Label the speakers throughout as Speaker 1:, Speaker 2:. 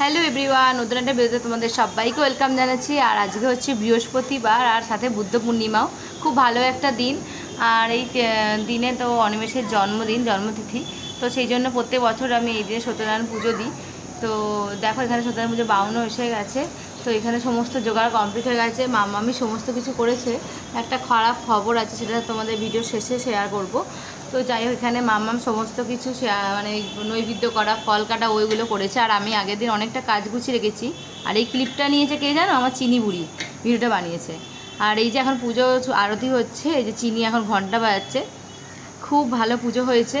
Speaker 1: Hello everyone, নতুন একটা ভিডিওতে তোমাদের সবাইকে ওয়েলকাম জানাচ্ছি। আর আজকে হচ্ছে বৃহস্পতিবার আর সাথে বুদ্ধ পূর্ণিমাও। খুব ভালো একটা দিন। আর এই দিনে তো অনিমেষের জন্মদিন, জন্মতিথি। তো সেই জন্য প্রত্যেক বছর আমি এই দিনে সত্যনারায়ণ পুজো দিই। তো দেখো, এখানে সত্যনারায়ণ পুজো বাউনও এসে গেছে। তো এখানে সমস্ত জোগাড় কমপ্লিট হয়ে গেছে। মামামি সমস্ত কিছু করেছে। একটা খারাপ খবর আছে, সেটা তোমাদের ভিডিও শেষে শেয়ার করব। তো যাই হোক, এখানে মামাম সমস্ত কিছু মানে নৈবেদ্য করা, ফল কাটা, ওইগুলো করেছে। আর আমি আগের দিন অনেকটা কাজ গুছিয়ে রেখেছি। আর এই ক্লিপটা নিয়েছে কে জানো? আমার চিনি বুড়ি। ভিডিওটা বানিয়েছে। আর এই যে এখন পুজো আরতি হচ্ছে, এই যে চিনি এখন ঘণ্টা বাজাচ্ছে। খুব ভালো পুজো হয়েছে।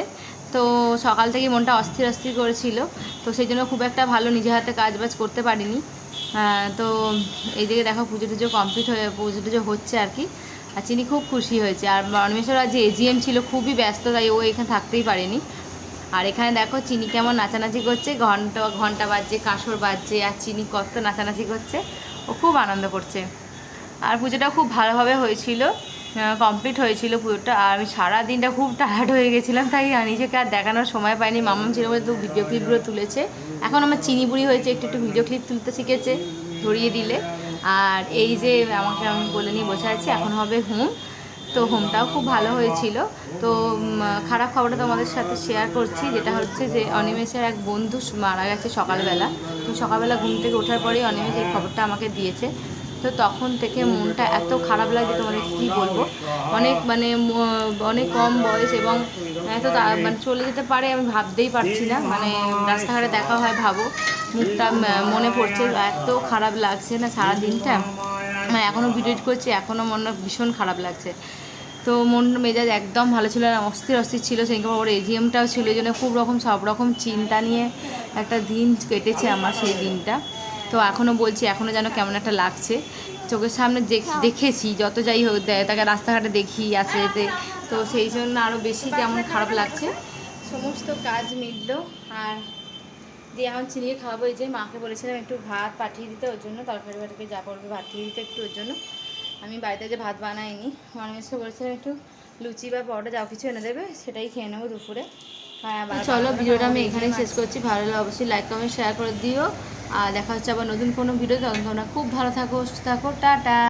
Speaker 1: তো সকাল থেকে মনটা অস্থির অস্থির করেছিল। তো সেই জন্য খুব একটা ভালো নিজের হাতে কাজ বাজ করতে পারিনি। তো এই দিকে দেখো পুজো টুজো কমপ্লিট হয়ে, পুজো টুজো হচ্ছে আর কি। আর চিনি খুব খুশি হয়েছে। আর অনিমেষের আজ এজিএম ছিল খুবই ব্যস্ত, তাই ও এখানে থাকতেই পারেনি। আর এখানে দেখো চিনি কেমন নাচানাচি করছে, ঘণ্টা ঘণ্টা বাজছে, কাঁসর বাজছে, আর চিনি কত নাচানাচি করছে। ও খুব আনন্দ করছে। আর পুজোটা খুব ভালোভাবে হয়েছিল কমপ্লিট হয়েছিল পুজোটা। আর আমি সারা দিনটা খুব টায়ার্ড হয়ে গেছিলাম, তাই নিজেকে আর দেখানোর সময় পাইনি। মামাম ছিল বলে তো ভিডিও ক্লিপগুলো তুলেছে। এখন আমার চিনি বুড়ি হয়েছে, একটু একটু ভিডিও ক্লিপ তুলতে শিখেছে, ধরিয়ে দিলে। আর এই যে আমাকে আমি বলে নিয়ে বসে আছি, এখন হবে হোম। তো হোমটাও খুব ভালো হয়েছিল। তো খারাপ খবরটা তোমাদের সাথে শেয়ার করছি, যেটা হচ্ছে যে অনিমেষের এক বন্ধু মারা গেছে সকালবেলা। তো সকালবেলা ঘুম থেকে ওঠার পরেই অনিমেষ এই খবরটা আমাকে দিয়েছে। তো তখন থেকে মনটা এত খারাপ লাগে তোমাদের কী বলব? অনেক মানে অনেক কম বয়স এবং এত তা- মানে চলে যেতে পারে আমি ভাবতেই পারছি না। মানে রাস্তাঘাটে দেখা হয়, ভাবো। মুখটা মনে পড়ছে, এত খারাপ লাগছে না সারা দিনটা মানে এখনও ভিডিও করছি, এখনও মনটা ভীষণ খারাপ লাগছে। তো মন মেজাজ একদম ভালো ছিল না, অস্থির অস্থির ছিল। সেদিনকে ওর এজিএমটাও ছিল, এই জন্য খুব রকম, সব রকম চিন্তা নিয়ে একটা দিন কেটেছে আমার সেই দিনটা। তো এখনও বলছি এখনও যেন কেমন একটা লাগছে। চোখের সামনে দেখ- দেখেছি যত যাই হোক দে- তাকে রাস্তাঘাটে দেখি আসে যেতে। তো সেই জন্য আরও বেশি কেমন খারাপ লাগছে। সমস্ত কাজ মিটলো আর দিয়ে এখন চিনিয়ে খাওয়াবো। এই যে মাকে বলেছিলাম একটু ভাত পাঠিয়ে দিতে ওর জন্য তরকারি বাটিকে যা করবে পাঠিয়ে দিতে একটু ওর জন্য। আমি বাড়িতে যে ভাত বানাইনি মানুষকে বলেছিলাম একটু লুচি বা পরোটা যা কিছু এনে দেবে সেটাই খেয়ে নেব দুপুরে। আবার চলো ভিডিওটা আমি এখানেই শেষ করছি। ভালো লাগলে অবশ্যই লাইক কমেন্ট শেয়ার করে দিও। আর দেখা হচ্ছে আবার নতুন কোনো ভিডিও তখন তোমরা খুব ভালো থাকো, সুস্থ থাকো, টাটা।